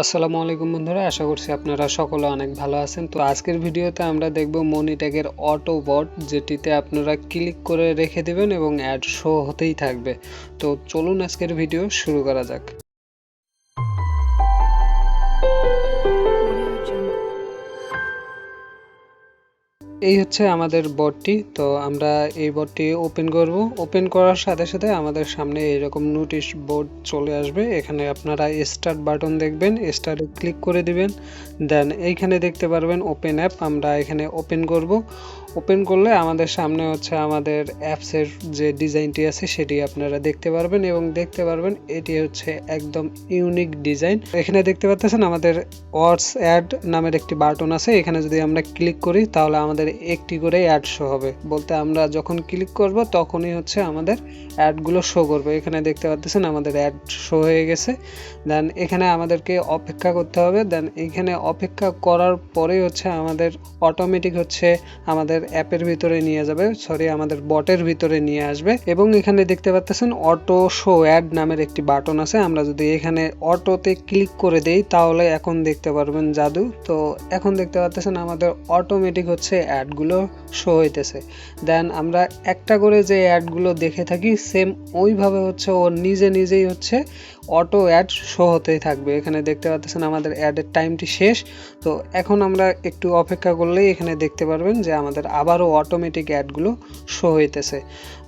আসসালামু আলাইকুম বন্ধুরা, আশা করছি আপনারা সকলে অনেক ভালো আছেন। তো আজকের ভিডিওতে আমরা দেখব মনিট্যাগের অটো বট যেটিতে আপনারা ক্লিক করে রেখে দেবেন এবং অ্যাড শো হতেই থাকবে। তো চলুন আজকের ভিডিও শুরু করা যাক। এই হচ্ছে আমাদের বটটি। তো আমরা এই বটটি ওপেন করব। ওপেন করার সাথে সাথে আমাদের সামনে এরকম নোটিশ বোর্ড চলে আসবে। এখানে আপনারা স্টার্ট বাটন দেখবেন স্টার্টে ক্লিক করে দিবেন। দেন এইখানে দেখতে পারবেন ওপেন অ্যাপ আমরা এখানে ওপেন করব। ওপেন করলে আমাদের সামনে হচ্ছে আমাদের অ্যাপসের যে ডিজাইনটি আছে, সেটি আপনারা দেখতে পারবেন এবং দেখতে পারবেন এটি হচ্ছে একদম ইউনিক ডিজাইন এখানে দেখতে পাচ্ছেন আমাদের ওয়ার্ডস অ্যাড নামের একটি বাটন আছে। এখানে যদি আমরা ক্লিক করি, তাহলে আমাদের একটি করে অ্যাড শো হবে। বলতে আমরা যখন ক্লিক করব, তখনই হচ্ছে আমাদের অ্যাডগুলো শো করবে। এখানে দেখতে পাচ্ছেন আমাদের অ্যাড শো হয়ে গেছে। দেন এখানে আমাদেরকে অপেক্ষা করতে হবে। দেন এখানে অপেক্ষা করার পরে হচ্ছে আমাদের অটোমেটিক হচ্ছে আমাদের অ্যাপের ভিতরে নিয়ে যাবে। সরি আমাদের বটের ভিতরে নিয়ে আসবে। এবং এখানে দেখতে পাচ্ছেন অটো শো অ্যাড নামের একটি বাটন আছে। আমরা যদি এখানে অটোতে ক্লিক করে দেই, তাহলে এখন দেখতে পারবেন জাদু। তো এখন দেখতে পাচ্ছেন আমাদের অটোমেটিক হচ্ছে অ্যাডগুলো শো হইতেছে। দেন আমরা একটা করে যে অ্যাডগুলো দেখে থাকি সেম ওইভাবে হচ্ছে ও নিজে নিজেই হচ্ছে অটো অ্যাড শো হতেই থাকবে। এখানে দেখতে পাচ্ছেন আমাদের অ্যাডের টাইমটি শেষ। তো এখন আমরা একটু অপেক্ষা করলেই এখানে দেখতে পারবেন যে আমাদের আবারও অটোমেটিক অ্যাডগুলো শো হইতেছে।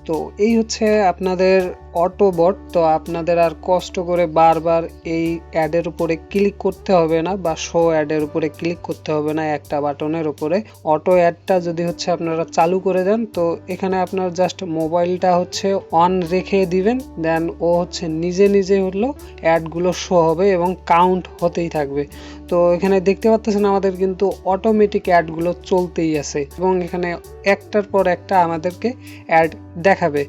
তো এই হচ্ছে আপনাদের অটো বট তো আপনাদের আর কষ্ট করে বারবার এই অ্যাডের উপরে ক্লিক করতে হবে না বা শো অ্যাডের উপরে ক্লিক করতে হবে না একটা বাটনের উপরে। অটো অ্যাডটা যদি হচ্ছে আপনারা চালু করে দেন, তো এখানে আপনার জাস্ট মোবাইলটা হচ্ছে অন রেখে দিবেন, দেন ও হচ্ছে নিজে নিজে হলো অ্যাডগুলো শো হবে এবং কাউন্ট হতেই থাকবে। তো এখানে দেখতে পাচ্ছেন আমাদের কিন্তু অটোমেটিক অ্যাডগুলো চলতেই আছে এবং এখানে একটার পর একটা আমাদেরকে অ্যাড দেখাবে।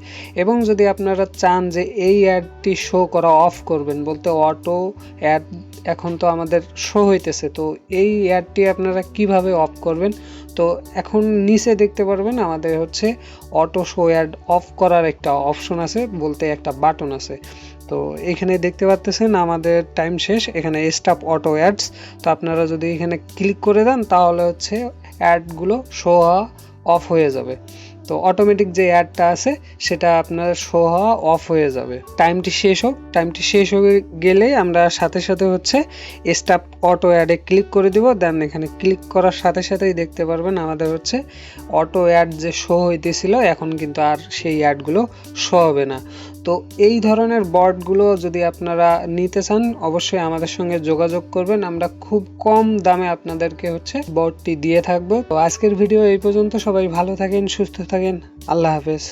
এবং যদি আপনারা চান যে এই অ্যাডটি শো করা অফ করবেন বলতে অটো অ্যাড এখন তো আমাদের শো হইতেছে, তো এই অ্যাডটি আপনারা কীভাবে অফ করবেন? তো এখন নিচে দেখতে পারবেন আমাদের হচ্ছে অটো শো অ্যাড অফ করার একটা অপশন আছে, বলতে একটা বাটন আছে। তো এখানে দেখতে পাচ্তেছেন আমাদের টাইম শেষ, এখানে স্টাফ অটো অ্যাডস তো আপনারা যদি এখানে ক্লিক করে দেন, তাহলে হচ্ছে অ্যাডগুলো শো অফ হয়ে যাবে। তো অটোমেটিক যে অ্যাডটা আছে, সেটা আপনার শো হওয়া অফ হয়ে যাবে। টাইমটি শেষ হোক টাইমটি শেষ হয়ে গেলেই আমরা সাথে সাথে হচ্ছে স্টাপ অটো অ্যাডে ক্লিক করে দিব। দেন এখানে ক্লিক করার সাথে সাথেই দেখতে পারবেন আমাদের হচ্ছে অটো অ্যাড যে শো হইতেছিল, এখন কিন্তু আর সেই অ্যাডগুলো শো হবে না। তো এই ধরনের বটগুলো যদি আপনারা নিতে চান, অবশ্যই আমাদের সঙ্গে যোগাযোগ করবেন। আমরা খুব কম দামে আপনাদেরকে হচ্ছে বটটি দিয়ে থাকব। তো আজকের ভিডিও এই পর্যন্ত। সবাই ভালো থাকেন, সুস্থ থাকেন আল্লাহ হাফেজ